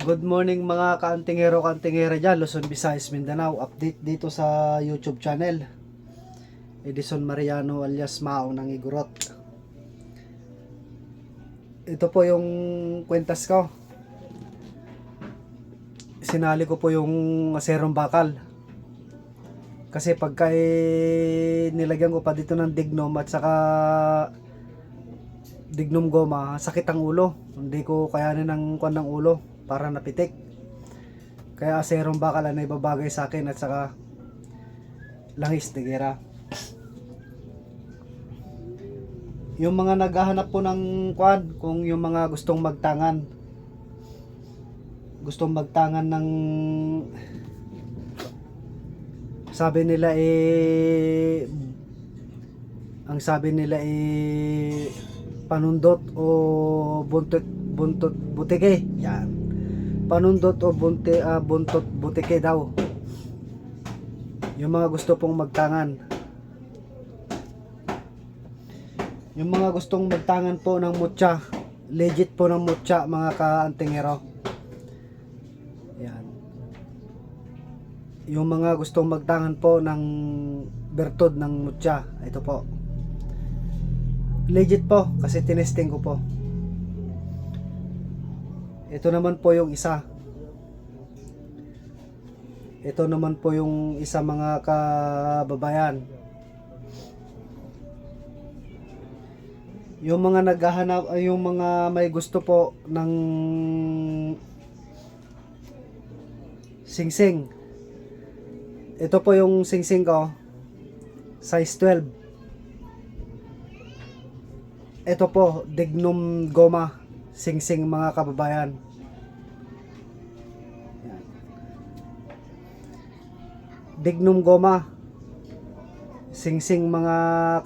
Good morning mga kaantingero kaantingera dyan, Luzon, Visayas, Mindanao. Update dito sa YouTube channel. Edison Mariano alias Mao ng Igorot. Ito po yung kwentas ko. Sinali ko po yung aserong bakal. Kasi pagka eh, nilagyan ko pa dito ng dignum at saka dignum goma, sakit ang ulo. Hindi ko kayanin ng kwan ng ulo para napitik. Kaya aserong bakal na ibabagay sa akin at saka langis tigera. Yung mga naghahanap po ng kwan, kung yung mga gustong magtangan, gustong magtangan ng sabi nila eh ang sabi nila eh panundot o buntot buntot butike yan panundot o bunti ah, buntot butike daw. Yung mga gusto pong magtangan. Yung mga gustong magtangan po ng mutya legit po ng mutya mga kaantingero. Yan. Yung mga gustong magtangan po ng bertod ng mutya ito po. Legit po kasi tinesting ko po. Ito naman po yung isa ito naman po yung isa mga kababayan. Yung mga naghahanap yung mga may gusto po ng singsing. Ito po yung singsing ko size 12 ito po dignum goma singsing mga kababayan dignum goma. Singsing mga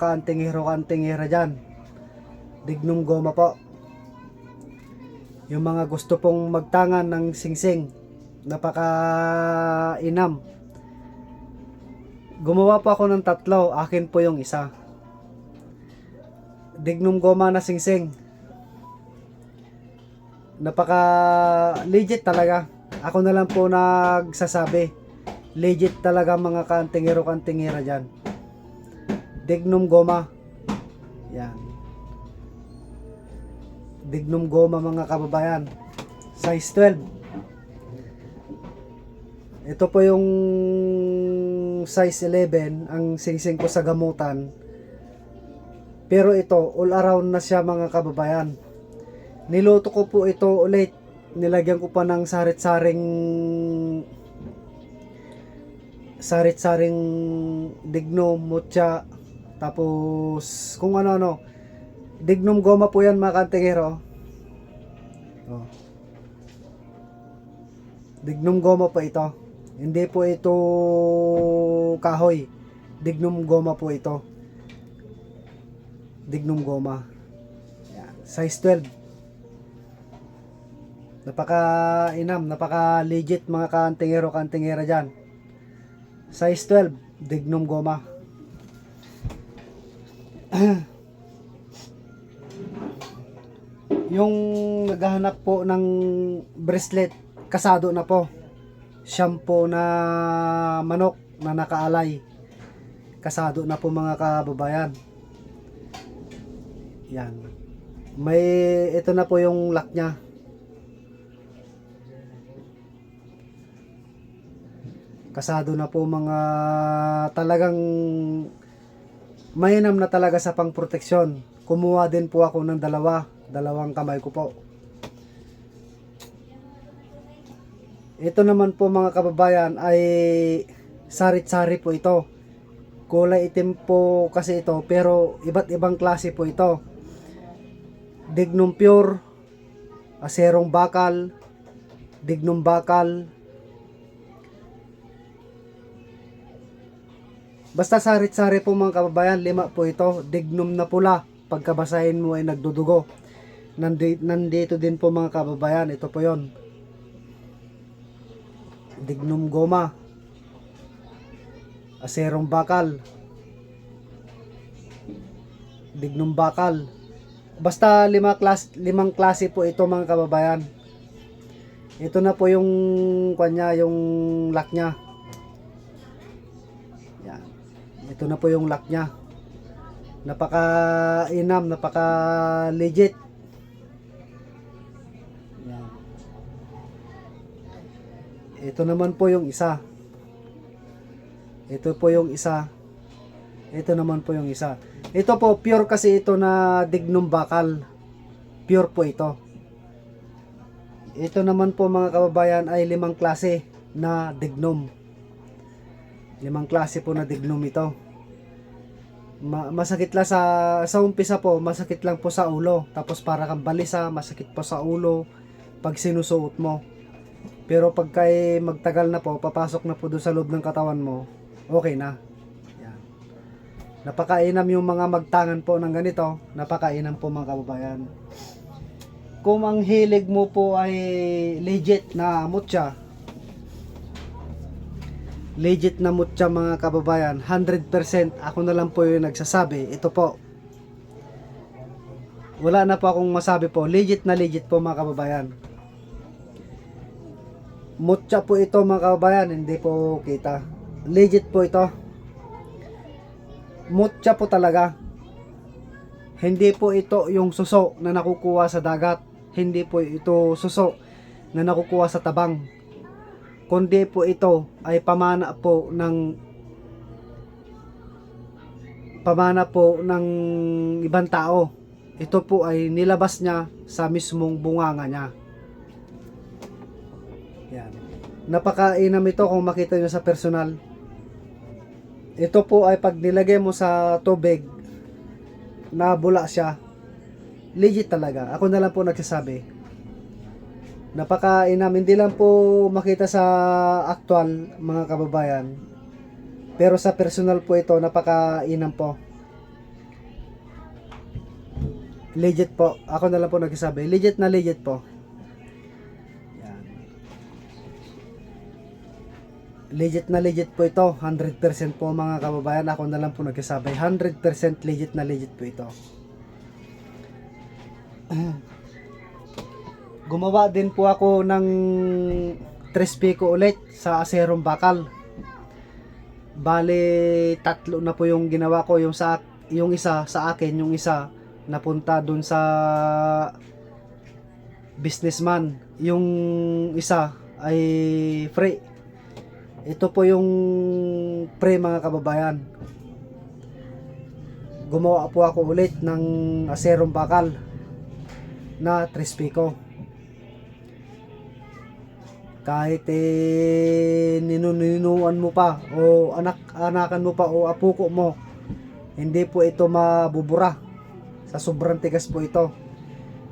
kaantingero kaantingera dyan. Dignum goma po. Yung mga gusto pong magtangan ng singsing napaka inam gumawa po ako ng tatlo akin po yung isa. Dignum goma na singsing. Napaka legit talaga. Ako na lang po nagsasabi legit talaga mga kantingero kantingera dyan. Dignum goma. Yan. Dignum goma mga kababayan. Size 12 ito po yung size 11 ang singsing ko sa gamutan. Pero ito all around na siya mga kababayan. Niluto ko po ito ulit. Nilagyan ko pa ng sarit-saring sarit-saring dignum, mutya tapos kung ano-ano. Dignum goma po yan mga kantingero. Oh. dignum goma po ito. Hindi po ito kahoy. Dignum goma po ito. Dignum goma. Yan. size 12 napaka inam napaka legit mga kantingero kantingera dyan size 12 dignum goma. Yung naghahanap po ng bracelet kasado na po. Shampoo na manok na nakaalay. Kasado na po mga kababayan. Yan. May ito na po yung lock nya kasado na po mga talagang mainam na talaga sa pangproteksyon. Kumuha din po ako ng dalawa. Dalawang kamay ko po. Ito naman po mga kababayan ay sarit-sari po ito. Kulay itim po kasi ito pero iba't ibang klase po ito. Dignum pure aserong bakal dignum bakal Basta sarit-sari po mga kababayan, lima po ito, dignum na pula. Pagkabasahin mo ay nagdudugo. Nandi, nandito din po mga kababayan, ito po yon. Dignum goma. Aserong bakal. Dignum bakal. Basta lima klas, limang klase po ito mga kababayan. Ito na po yung kanya, yung lock niya. Ito na po yung lock niya. Napaka inam, napaka legit. Yan. Ito naman po yung isa. Ito po yung isa. Ito naman po yung isa. Ito po, pure kasi ito na dignum bakal. Pure po ito. Ito naman po mga kababayan ay limang klase na dignum. Limang klase po na dignum ito. Ma- masakit lang sa sa umpisa po, masakit lang po sa ulo. Tapos para kang balisa, masakit po sa ulo pag sinusuot mo. Pero pag kay magtagal na po, papasok na po doon sa loob ng katawan mo, okay na. Napakainam yung mga magtangan po ng ganito, napakainam po mga kababayan kung ang hilig mo po ay legit na mutya, legit na mutya mga kababayan, 100% ako na lang po yung nagsasabi, ito po. Wala na po akong masabi po, legit na legit po mga kababayan. Mutya po ito mga kababayan, hindi po kita. Legit po ito. Mutya po talaga. Hindi po ito yung suso na nakukuha sa dagat. Hindi po ito suso na nakukuha sa tabang. Kundi po ito ay pamana po ng pamana po ng ibang tao. Ito po ay nilabas niya sa mismong bunganga niya. Yan. Napakainam ito kung makita nyo sa personal. Ito po ay pag nilagay mo sa tubig, nabula siya, legit talaga. Ako na lang po nagsasabi. Napakainam. Hindi lang po makita sa actual mga kababayan. Pero sa personal po ito, napakainam po. Legit po. Ako na lang po nagsasabi. Legit na legit po. Yan. Legit na legit po ito. 100% po mga kababayan. Ako na lang po nagsasabi. 100% legit na legit po ito. Gumawa din po ako ng tres pico ulit sa aserong bakal. Bale, tatlo na po yung ginawa ko. Yung, sa, yung isa sa akin, yung isa napunta dun sa businessman. Yung isa ay free. Ito po yung pre mga kababayan. Gumawa po ako ulit ng aserong bakal na Trispico. Kahit eh, ninuninuan mo pa o anak-anakan mo pa o apuko mo, hindi po ito mabubura. Sa sobrang tigas po ito.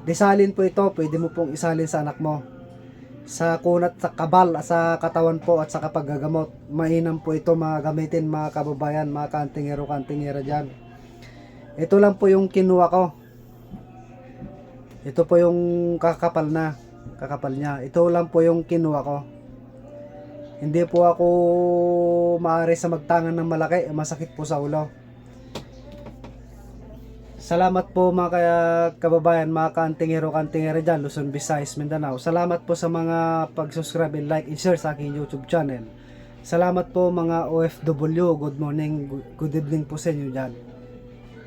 Disalin po ito, pwede mo pong isalin sa anak mo. Sa kunat sa kabal, sa katawan po at sa kapaggagamot. Mainam po ito magamitin mga kababayan, mga kantingero, kantingera dyan. Ito lang po yung kinuha ko. Ito po yung kakapal na. Kakapal niya. Ito lang po yung kinuha ko. Hindi po ako maaari sa magtangan ng malaki. Masakit po sa ulo. Salamat po mga kaya kababayan, mga kantingero, kantingero dyan, Luzon, Visayas, Mindanao. Salamat po sa mga pag-subscribe and like and share sa aking YouTube channel. Salamat po mga OFW. Good morning, good evening po sa inyo dyan.